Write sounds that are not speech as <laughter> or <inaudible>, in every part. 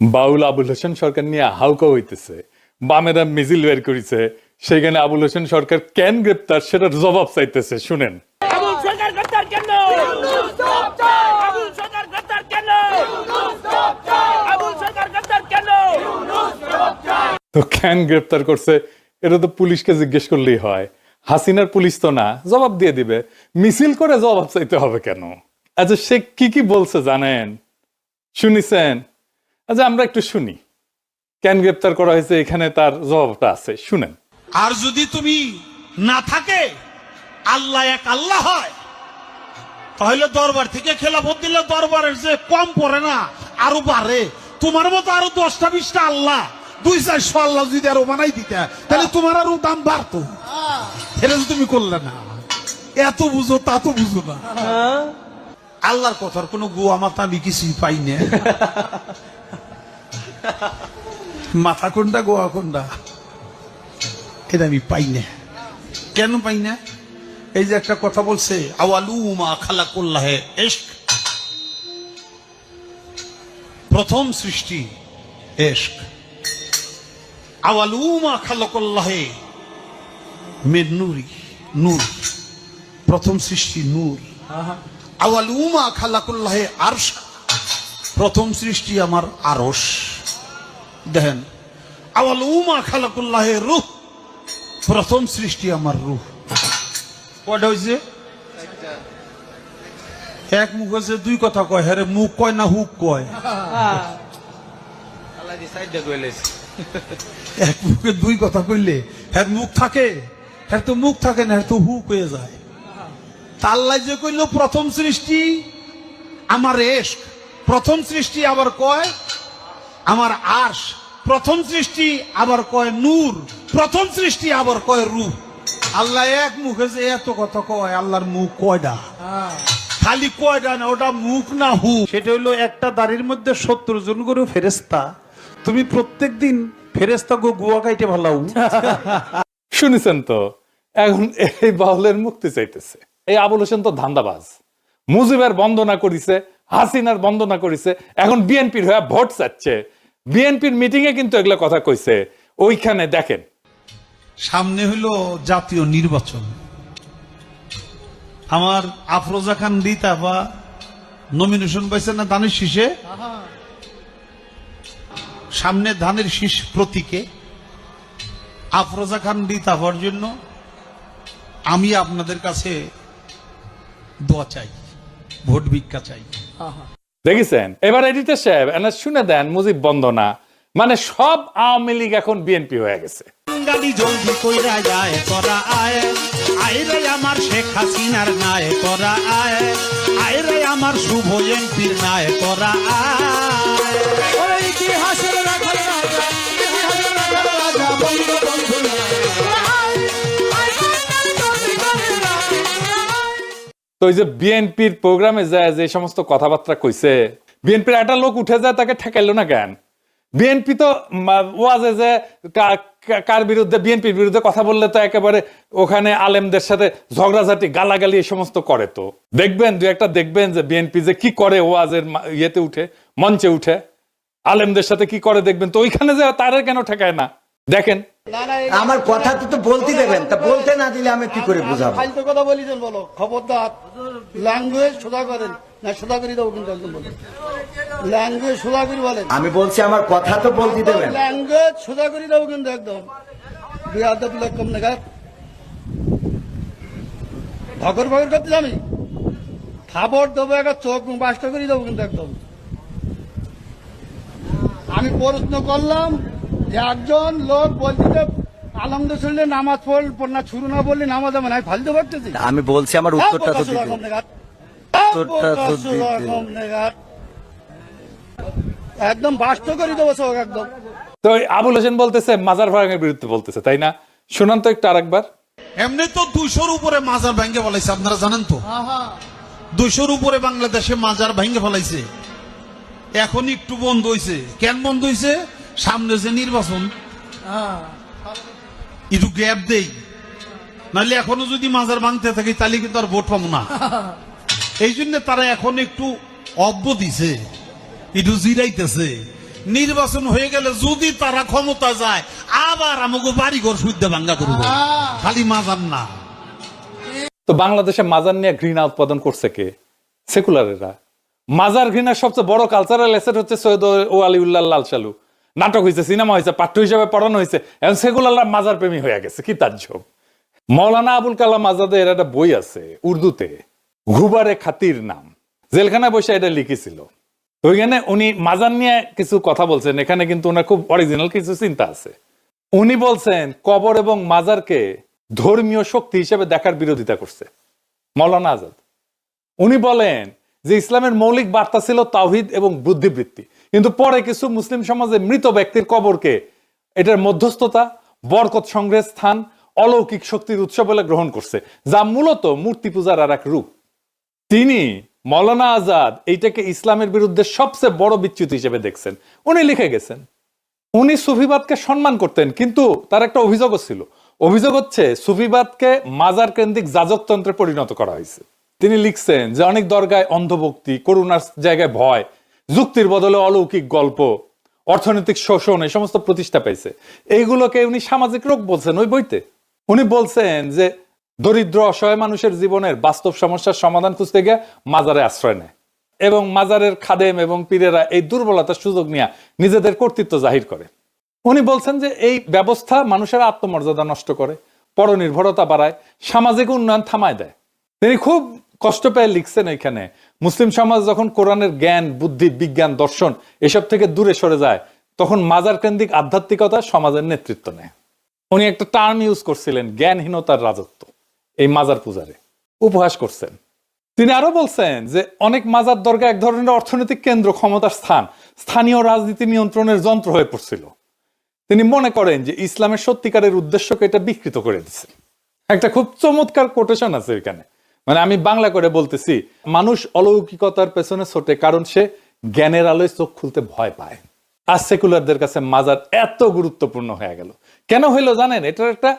বাউল আবুল হোসেন সরকার নিয়ে হাউকা হইতেছে। বামেরা মিছিল বের করেছে। সেখানে আবুল হোসেন সরকার কেন গ্রেপ্তার সেটার জবাব চাইতেছে শুনেন। তো কেন গ্রেপ্তার করছে? এটা তো পুলিশকে জিজ্ঞেস করলেই হয়। হাসিনার পুলিশ তো না জবাব দিয়ে দিবে। মিছিল করে জবাব চাইতে হবে কেন? আচ্ছা সে কি কি বলছে জানেন? শুনিছেন? আচ্ছা আমরা একটু শুনি। কেন গ্রেপ্তার করা হয়েছে? এখানে তার জবাবটা আছে। শুনেন। আর যদি তুমি না থাকে আল্লাহ এক আল্লাহ হয় তাহলে দরবার থেকে খেলাফত দিলে দরবারের যে কম পড়ে না আরও বাড়ে। তোমার মতো আরও দশটা বিশটা আল্লাহ দুই চারশো আল্লাহ যদি আরও বানাই দিতে তাহলে তোমার আরও দাম বাড়তো। এটা তুমি করলে না এত বুঝো তা তো বুঝো না। আল্লাহর কথার কোনো গোয়া মাথা আমি কিছুই পাই না। <laughs> <laughs> মাথা কোনটা গোয়া কোনটা? এটা আমি পাই না। কেন পাই না? এই যে একটা কথা বলছে আওয়ালুমা খালাকুল্লাহে এশক। প্রথম সৃষ্টি এশক। আওয়ালুমা খালাকুল্লাহে মের নুরি নূর। প্রথম সৃষ্টি নূর। আওয়ালুমা খালাকুল্লাহে আরশ। প্রথম সৃষ্টি আমার আরশ। দেখেন আওয়ালুমা খালাকুল্লাহে রূহ, প্রথম সৃষ্টি আমার রূহ। কয়টা হয়েছে এক মুখ হচ্ছে দুই কথা কয় হ্যাঁ মুখ কয় না হুক কয়? এক মুখে দুই কথা কইলে হ্যাঁ মুখ থাকে হ্যাঁ তো মুখ থাকে না হ্যাঁ তো হুক হয়ে যায়। তাল্লাই যে কইল, প্রথম সৃষ্টি আমার এশ প্রথম সৃষ্টি আবার কয়? আমার আশ প্রথম সৃষ্টি আবার কয় নূর প্রথম সৃষ্টি আবার কয় রূপ। আল্লাহ এক মুখে যে এত কথা কয় আল্লাহর মুখ কয়টা খালি কয়ডা না ওটা মুখ না হু। সেটা হইল একটা দাড়ির মধ্যে সত্তর জন করে ফেরেস্তা তুমি প্রত্যেক দিন ফেরেস্তা গো গুয়া কাইটে ভালাও। <laughs> শুনেছেন তো? এখন এই বাউলের মুক্তি চাইতেছে। এই আবুল হোসেন তো ধান্দাবাজ। মুজিবের বন্দনা করিছে হাসিনার বন্দনা করিছে এখন বিএনপির হয়ে ভোট চাচ্ছে। বিএনপির মিটিং এ কিন্তু এগুলো কথা কইছে। ওইখানে দেখেন। সামনে হইল জাতীয় নির্বাচন। আমার আফরোজা খান রিতা বা নমিনেশন পাইছে না ধানের শীষে? সামনে ধানের শীষ প্রতীকে আফরোজা খান রিতা হওয়ার জন্য আমি আপনাদের কাছে দোয়া চাই ভোট ভিক্ষা চাই। দেখেছেন? এবার এডিটর সাহেব এনে শুনে দেন, মুজিব বন্দনা মানে সব আওয়ামী লীগ এখন বিএনপি হয়ে গেছে। আয়। আমার শুভ এমপির নায় করা আয়। তো ওই যে বিএনপির প্রোগ্রামে যায় যে সমস্ত কথাবার্তা কইছে বিএনপির একটা লোক উঠে যায়, তাকে ঠেকাইলো না কেন? বিএনপি তো মা- ওয়াজে যে কার বিরুদ্ধে বিএনপির বিরুদ্ধে কথা বললে তো একেবারে ওখানে আলেমদের সাথে ঝগড়াঝাটি, গালাগালি এই সমস্ত করে তো। দেখবেন দু একটা দেখবেন যে বিএনপি যে কি করে ওয়াজের ইয়েতে উঠে, মঞ্চে উঠে, আলেমদের সাথে কি করে দেখবেন? তো ওইখানে যে তারা কেন ঠেকায় না? দেখেন। আমার কথা তো তো বলতে দেবেন তা বলতে না দিলে আমি কি করে বুঝাবো? ফালতু কথা বলি দেন বলো খবরদার। ল্যাঙ্গুয়েজ সোজা করেন। না সোজা করে দেবো কিন্তু একদম বলেন ল্যাঙ্গুয়েজ সোজা করে বলেন। আমি বলছি আমার কথা তো বলতে দেবেন। ল্যাঙ্গুয়েজ সোজা করে দেবো কিন্তু একদম। বিয়াদব লোক কম নাগাদ ভগর ভগর করতে জানি খাবার দেবো একটা চোখ বাস্ত করে দেবো কিন্তু একদম। আমি প্রশ্ন করলাম একজন লোক বলছে আলহামদুলিল্লাহ নামাজ পড় না শুরু না বললে নামাজ হবে না আমি বলছি আমার উত্তরটা তো দিতে। উত্তরটা তো একদম বাস্ত করে দেবো সব একদম। তো আবুল হোসেন বলতেছে মাজার ভাঙের বিরুদ্ধে বলতেছে তাই না? শুনান তো একটু আরেকবার। এমনি তো দুশোর উপরে মাজার ভেঙে ফেলাইছে আপনারা জানেন তো? দুইশোর উপরে বাংলাদেশে মাজার ভেঙে ফেলাইছে। এখন একটু বন্ধ হয়েছে কেন বন্ধ হইছে? সামনে যে নির্বাচন একটু গ্যাপ দেই। নাহলে এখনও যদি মাজার ভাঙতে থাকি তাহলে কিন্তু আর ভোট পাবো না। <laughs> এই জন্য তারা এখন একটু অব্য দিছে একটু জিরাইতেছে। নির্বাচন হয়ে গেলে যদি তারা ক্ষমতা যায় আবার আমাকে বাড়ি ঘর শুদ্ধ ভাঙ্গা করব। খালি মাজার না। তো বাংলাদেশে মাজার নিয়ে ঘৃণা উৎপাদন করছে কে? সেকুলারেরা। মাজার ঘৃণার সবচেয়ে বড় কালচারাল এসেট হচ্ছে সৈয়দ ও আলিউল্লাহ লাল সালু নাটক হয়েছে সিনেমা হয়েছে পাঠ্য হিসাবে পড়ানো হয়েছে এখন সেকুলাররা মাজার প্রেমী হয়ে গেছে, কি তাজ্জব। মৌলানা আবুল কালাম আজাদের একটা বই আছে, উর্দুতে, ঘুবারে খাতির নাম। জেলখানায় বসে এটা লিখেছিল। ওইখানে উনি মাজার নিয়ে কিছু কথা বলছেন, এখানে কিন্তু ওনার খুব অরিজিনাল কিছু চিন্তা আছে। উনি বলছেন, কবর এবং মাজারকে ধর্মীয় শক্তি হিসেবে দেখার বিরোধিতা করছে, মৌলানা আজাদ। উনি বলেন যে, ইসলামের মৌলিক বার্তা ছিল তাওহিদ এবং বুদ্ধিবৃত্তি। কিন্তু পরে কিছু মুসলিম সমাজে মৃত ব্যক্তির কবরকে এটার মধ্যস্থতা, বরকত সংগ্রহের স্থান, অলৌকিক শক্তির উৎস বলে গ্রহণ করছে, যা মূলত মূর্তি পূজার আর এক রূপ। তিনি মৌলানা আজাদ এইটাকে ইসলামের বিরুদ্ধে সবচেয়ে বড় বিচ্যুতি হিসেবে দেখছেন। উনি লিখে গেছেন, উনি সুফিবাদকে সম্মান করতেন, কিন্তু তার একটা অভিযোগও ছিল। অভিযোগ হচ্ছে, সুফিবাদকে মাজার কেন্দ্রিক যাজকতন্ত্রে পরিণত করা হয়েছে। তিনি লিখছেন যে, অনেক দরগায় অন্ধভক্তি, করুণার জায়গায় ভয় যুক্তির বদলে অলৌকিক গল্প, অর্থনৈতিক শোষণ, এই সমস্ত প্রতিষ্ঠা পেয়েছে এইগুলোকে উনি সামাজিক রোগ বলছেন ওই বইতে। উনি বলছেন যে, দরিদ্র, অসহায় মানুষের জীবনের বাস্তব সমস্যার সমাধান খুঁজতে গিয়ে মাজারে আশ্রয় নেয় এবং মাজারের খাদেম এবং পীরেরা এই দুর্বলতার সুযোগ নিয়ে নিজেদের কর্তৃত্ব জাহির করে। উনি বলছেন যে, এই ব্যবস্থা মানুষের আত্মমর্যাদা নষ্ট করে, পরনির্ভরতা বাড়ায়, সামাজিক উন্নয়ন থামায় দেয়। তিনি খুব কষ্ট পেয়ে লিখছেন এখানে মুসলিম সমাজ যখন কোরআনের জ্ঞান, বুদ্ধি, বিজ্ঞান, দর্শন এসব থেকে দূরে সরে যায়, তখন মাজার কেন্দ্রিক আধ্যাত্মিকতা সমাজের নেতৃত্ব নেয়। উনি একটা টার্ম ইউজ করছিলেন, জ্ঞানহীনতার রাজত্ব। এই মাজার পূজারে উপহাস করছেন। তিনি আরও বলছেন যে, অনেক মাজার দরগা এক ধরনের অর্থনৈতিক কেন্দ্র ক্ষমতার স্থান, স্থানীয় রাজনীতি নিয়ন্ত্রণের যন্ত্র হয়ে পড়ছিল। তিনি মনে করেন যে, ইসলামের সত্যিকারের উদ্দেশ্যকে এটা বিকৃত করে দিচ্ছে একটা খুব চমৎকার কোটেশন আছে এখানে। মানে আমি বাংলা করে বলতেছি, মানুষ অলৌকিকতার পেছনে ছোটে কারণ সে জ্ঞানের আলোয় চোখ খুলতে ভয় পায়। আর সেকুলারদের কাছে মাজার এত গুরুত্বপূর্ণ হয়ে গেল। কেন হইল জানেন? এটার একটা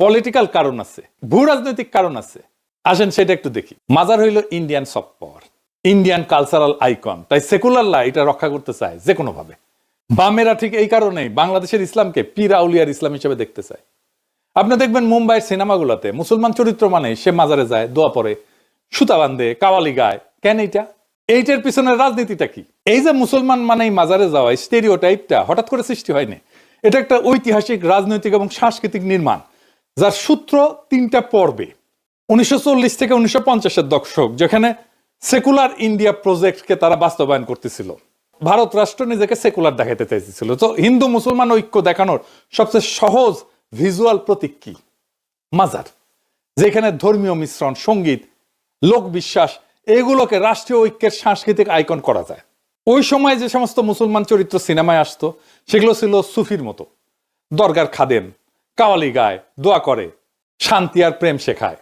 পলিটিক্যাল কারণ আছে ভূ রাজনৈতিক কারণ আছে। আসেন সেটা একটু দেখি। মাজার হইল Indian soft power Indian cultural icon তাই সেকুলাররা এটা রক্ষা করতে চায় যে কোনো ভাবে বামেরা ঠিক এই কারণেই বাংলাদেশের ইসলামকে পীর আউলিয়ার ইসলাম হিসেবে দেখতে চায়। আপনি দেখবেন মুম্বাইয়ের সিনেমাগুলোতে মুসলমান চরিত্র মানে সে মাজারে যায়, দোয়া পরে সুতা বান্ধে কাওয়ালি গায়। কেন এইটা? এইটার পিছনের রাজনীতিটা কি? এই যে মুসলমান মানেই মাজারে যাওয়া স্টেরিও টাইপটা হঠাৎ করে সৃষ্টি হয়নি? এটা একটা ঐতিহাসিক, রাজনৈতিক এবং সাংস্কৃতিক নির্মাণ, যার সূত্র তিনটা পর্বে। উনিশশো চল্লিশ থেকে উনিশশো পঞ্চাশের দশক, যেখানে সেকুলার ইন্ডিয়া প্রজেক্টকে তারা বাস্তবায়ন করতেছিল। ভারত রাষ্ট্র নিজেকে সেকুলার দেখাতে চাইছিল তো হিন্দু মুসলমান ঐক্য দেখানোর সবচেয়ে সহজ ভিজুয়াল প্রতীক কি? মাজার, যেখানে ধর্মীয় মিশ্রণ, সংগীত, লোক বিশ্বাস, এগুলোকে রাষ্ট্রীয় ঐক্যের সাংস্কৃতিক আইকন করা যায়। ওই সময় যে সমস্ত মুসলমান চরিত্র সিনেমায় আসতো, সেগুলো ছিল সুফির মতো। দরগার খাদেম, কাওয়ালি গায়, দোয়া করে, শান্তি আর প্রেম শেখায়।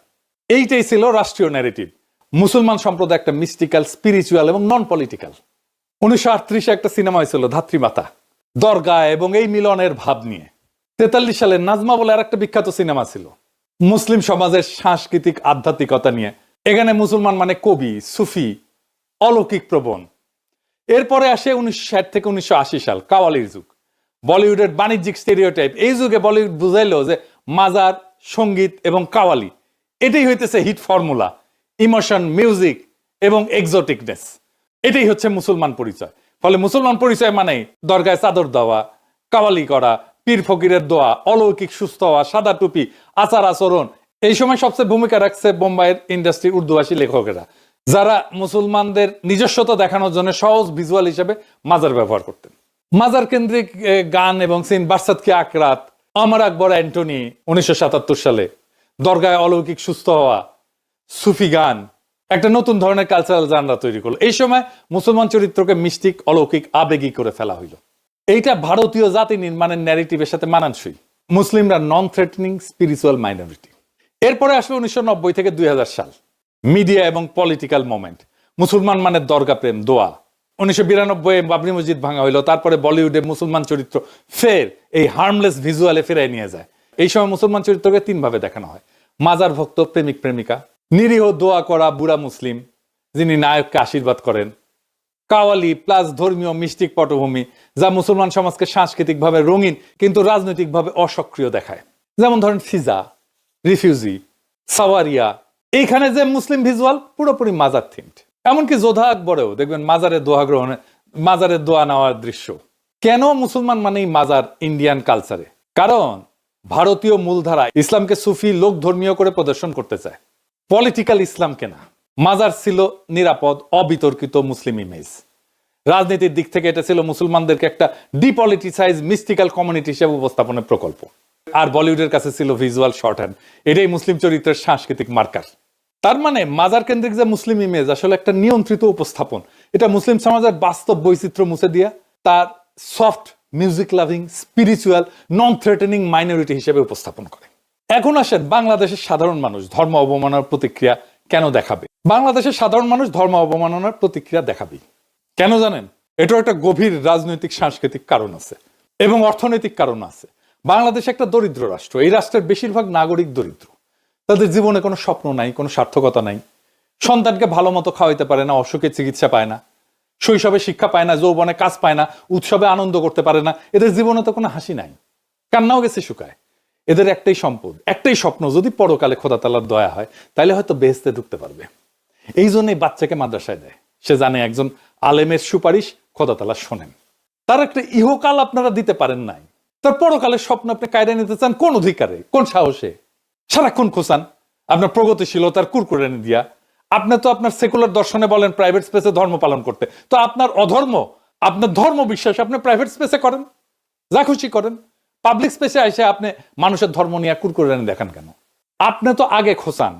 এইটাই ছিল রাষ্ট্রীয় ন্যারেটিভ মুসলমান সম্প্রদায় একটা মিস্টিক্যাল স্পিরিচুয়াল এবং নন পলিটিক্যাল উনিশশো একটা সিনেমা হয়েছিল ধাত্রীমাতা দরগা এবং এই মিলনের ভাব নিয়ে। তেতাল্লিশ সালে নাজমা বলে আর একটা বিখ্যাত সিনেমা ছিল। মুসলিম সমাজের সাংস্কৃতিক আধ্যাত্মিকতা নিয়ে। এখানে মুসলমান মানে কবি, সুফি, অলৌকিক প্রবণ। এরপরে আসে উনিশশো ষাট থেকে উনিশশো আশি সাল, কাওয়ালির যুগ। বলিউডের বাণিজ্যিক স্টেরিওটাইপ। এই যুগে বলিউড বুঝাইলো যে মাজার, সংগীত এবং কাওয়ালি, এটাই হইতেছে হিট ফর্মুলা, ইমোশন, মিউজিক এবং এক্সোটিকনেস। এটাই হচ্ছে মুসলমান পরিচয়। ফলে মুসলমান পরিচয় মানে দরগায় চাদর দেওয়া, কাওয়ালি করা পীর ফকিরের দোয়া, অলৌকিক সুস্থ হওয়া, সাদা টুপি, আচার আচরণ, এই সময় সবচেয়ে ভূমিকা রাখছে বোম্বাইয়ের ইন্ডাস্ট্রি উর্দুভাষী লেখকেরা, যারা মুসলমানদের নিজস্বতা দেখানোর জন্য সহজ ভিজুয়াল হিসেবে মাজার ব্যবহার করতেন। মাজার কেন্দ্রিক গান এবং সিন বার্সাদ কি আকরাত, আমার আকবর অ্যান্টনি, উনিশশো সাতাত্তর সালে, দরগায় অলৌকিক সুস্থ হওয়া, সুফি গান, একটা নতুন ধরনের কালচারাল জানরা তৈরি করল। এই সময় মুসলমান চরিত্রকে মিষ্টিক, অলৌকিক, আবেগী করে ফেলা হইল। এইটা ভারতীয় জাতি নির্মাণের ন্যারেটিভের সাথে মানানসই। মুসলিমরা নন থ্রেটনিং স্পিরিচুয়াল মাইনরিটি এরপরে আসবে উনিশশো থেকে দুই হাজার সাল। মিডিয়া এবং পলিটিক্যাল মোমেন্ট মুসলমান মানের দরগা প্রেম, দোয়া। উনিশশো বিরানব্বই বাবরি মসজিদ ভাঙা হইল, তারপরে বলিউডে মুসলমান চরিত্র ফের এই হার্মলেস ভিজুয়ালে ফেরাই নিয়ে যায়। এই সময় মুসলমান চরিত্রকে তিন ভাবে দেখানো হয়। মাজার ভক্ত, প্রেমিক, প্রেমিকা। নিরীহ দোয়া করা বুড়া মুসলিম, যিনি নায়ককে আশীর্বাদ করেন। কাওয়ালি প্লাস ধর্মীয় মিষ্টিক পটভূমি, যা মুসলমান সমাজকে সাংস্কৃতিকভাবে রঙিন কিন্তু রাজনৈতিকভাবে অসক্রিয় দেখায়। যেমন ধরেন ফিজা রিফিউজি, সাওয়ারিয়া, এইখানে যে মুসলিম ভিজুয়াল পুরোপুরি মাজার থিমড। এমনকি যোধা আকবরেও দেখবেন মাজারের দোয়া গ্রহণে, মাজারের দোয়া নেওয়ার দৃশ্য। কেন মুসলমান মানেই মাজার ইন্ডিয়ান কালচারে? কারণ ভারতীয় মূলধারা ইসলামকে সুফি লোক ধর্মীয় করে প্রদর্শন করতে চায়। পলিটিক্যাল ইসলামকে না। মাজার ছিল নিরাপদ, অবিতর্কিত মুসলিম ইমেজ রাজনীতির দিক থেকে এটা ছিল মুসলমানদেরকে একটা ডিপলিটিসাইজ মিস্টিক্যাল কমিউনিটি হিসেবে উপস্থাপনের প্রকল্প। আর বলিউডের কাছে ছিল ভিজুয়াল শর্ট হ্যান্ড এটাই মুসলিম চরিত্রের সাংস্কৃতিক মার্কার তার মানে মাজার কেন্দ্রিক যে মুসলিম ইমেজ আসলে একটা নিয়ন্ত্রিত উপস্থাপন। এটা মুসলিম সমাজের বাস্তব বৈচিত্র্য মুছে দিয়া তার soft music loving spiritual non threatening minority হিসেবে উপস্থাপন করে। এখন আসেন বাংলাদেশের সাধারণ মানুষ, ধর্ম অবমাননার প্রতিক্রিয়া কেন দেখাবে? বাংলাদেশের সাধারণ মানুষ ধর্ম অবমাননার প্রতিক্রিয়া দেখাবে। কেন জানেন? এটার একটা গভীর রাজনৈতিক সাংস্কৃতিক কারণ আছে এবং অর্থনৈতিক কারণ আছে। বাংলাদেশ একটা দরিদ্র রাষ্ট্র, এই রাষ্ট্রের বেশিরভাগ নাগরিক দরিদ্র। তাদের জীবনে কোনো স্বপ্ন নাই, কোনো সার্থকতা নাই। সন্তানকে ভালো মতো খাওয়াইতে পারে না, অসুখে চিকিৎসা পায় না, শৈশবে শিক্ষা পায় না, যৌবনে কাজ পায় না, উৎসবে আনন্দ করতে পারে না, এদের জীবনে তো কোনো হাসি নাই। কান্নাও গেছে শুকায়। এদের একটাই সম্পদ, একটাই স্বপ্ন, যদি পরকালে খোদা তালার দয়া হয় তাহলে হয়তো বেহেস্তে ঢুকতে পারবে। এই জন্যই বাচ্চাকে মাদ্রাসায় দেয়। সে জানে একজন আলেমের সুপারিশ খোদা তালা শোনেন। তার একটা ইহকাল আপনারা দিতে পারেন নাই। তার পরকালের স্বপ্ন আপনি কায়দা নিতে চান কোন অধিকারে, কোন সাহসে? সারাক্ষণ খোঁচান। আপনার প্রগতিশীলতার কুরকুরানি দিয়া। আপনি তো আপনার সেকুলার দর্শনে বলেন প্রাইভেট স্পেসে ধর্ম পালন করতে। তো আপনার অধর্ম, আপনার ধর্ম বিশ্বাস আপনি প্রাইভেট স্পেসে করেন। যা খুশি করেন। পাবলিক স্পেসে এসে আপনি মানুষের ধর্ম নিয়ে কুরকুরানি দেখান কেন? আপনি তো আগে খোঁচান।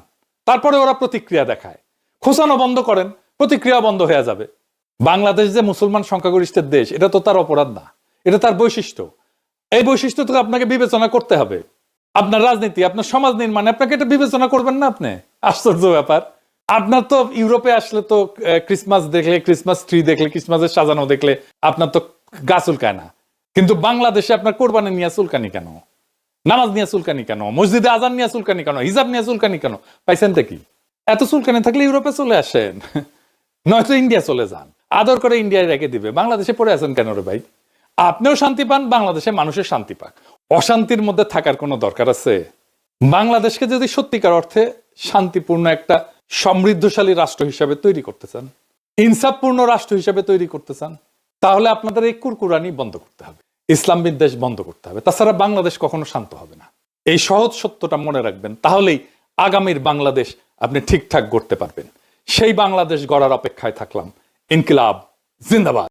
তারপরে ওরা প্রতিক্রিয়া দেখায়। খোঁচানো বন্ধ করেন, প্রতিক্রিয়া বন্ধ হয়ে যাবে। বাংলাদেশ যে মুসলমান সংখ্যাগরিষ্ঠের দেশ, এটা তো তার অপরাধ না। এটা তার বৈশিষ্ট্য। এই বৈশিষ্ট্য তো আপনাকে বিবেচনা করতে হবে। আপনার রাজনীতি, আপনার সমাজ নির্মাণে, আপনাকে এটা বিবেচনা করবেন না আপনি? আশ্চর্য ব্যাপার। আপনার তো ইউরোপে আসলে তো ক্রিসমাস দেখলে ক্রিসমাস ট্রি দেখলে ক্রিসমাসের সাজানো দেখলে আপনার তো গা চুলকায় না। কিন্তু বাংলাদেশে আপনার কোরবানি নিয়ে চুলকানি কেন? নামাজ নিয়ে চুলকানি কেন? মসজিদে আজান নিয়ে চুলকানি কেন? হিজাব নিয়ে চুলকানি কেন? পাইছেন কি? এত চুলকানি থাকলে ইউরোপে চলে আসেন। <laughs> নয়তো ইন্ডিয়া চলে যান। আদর করে ইন্ডিয়ায় রেখে দিবে। বাংলাদেশে পড়ে আছেন কেন রে ভাই? আপনিও শান্তি পান, বাংলাদেশে মানুষের শান্তি পাক। অশান্তির মধ্যে থাকার কোনো দরকার আছে? বাংলাদেশকে যদি সত্যিকার অর্থে শান্তিপূর্ণ একটা সমৃদ্ধশালী রাষ্ট্র হিসাবে তৈরি করতে চান ইনসাফপূর্ণ রাষ্ট্র হিসাবে তৈরি করতে চান, তাহলে আপনাদের এই কুরকুরানি বন্ধ করতে হবে। ইসলাম বিদ্বেষ বন্ধ করতে হবে। তাছাড়া বাংলাদেশ কখনো শান্ত হবে না। এই সহজ সত্যটা মনে রাখবেন, তাহলেই আগামীর বাংলাদেশ আপনি ঠিকঠাক গড়তে পারবেন। সেই বাংলাদেশ গড়ার অপেক্ষায় থাকলাম। ইনকিলাব, জিন্দাবাদ।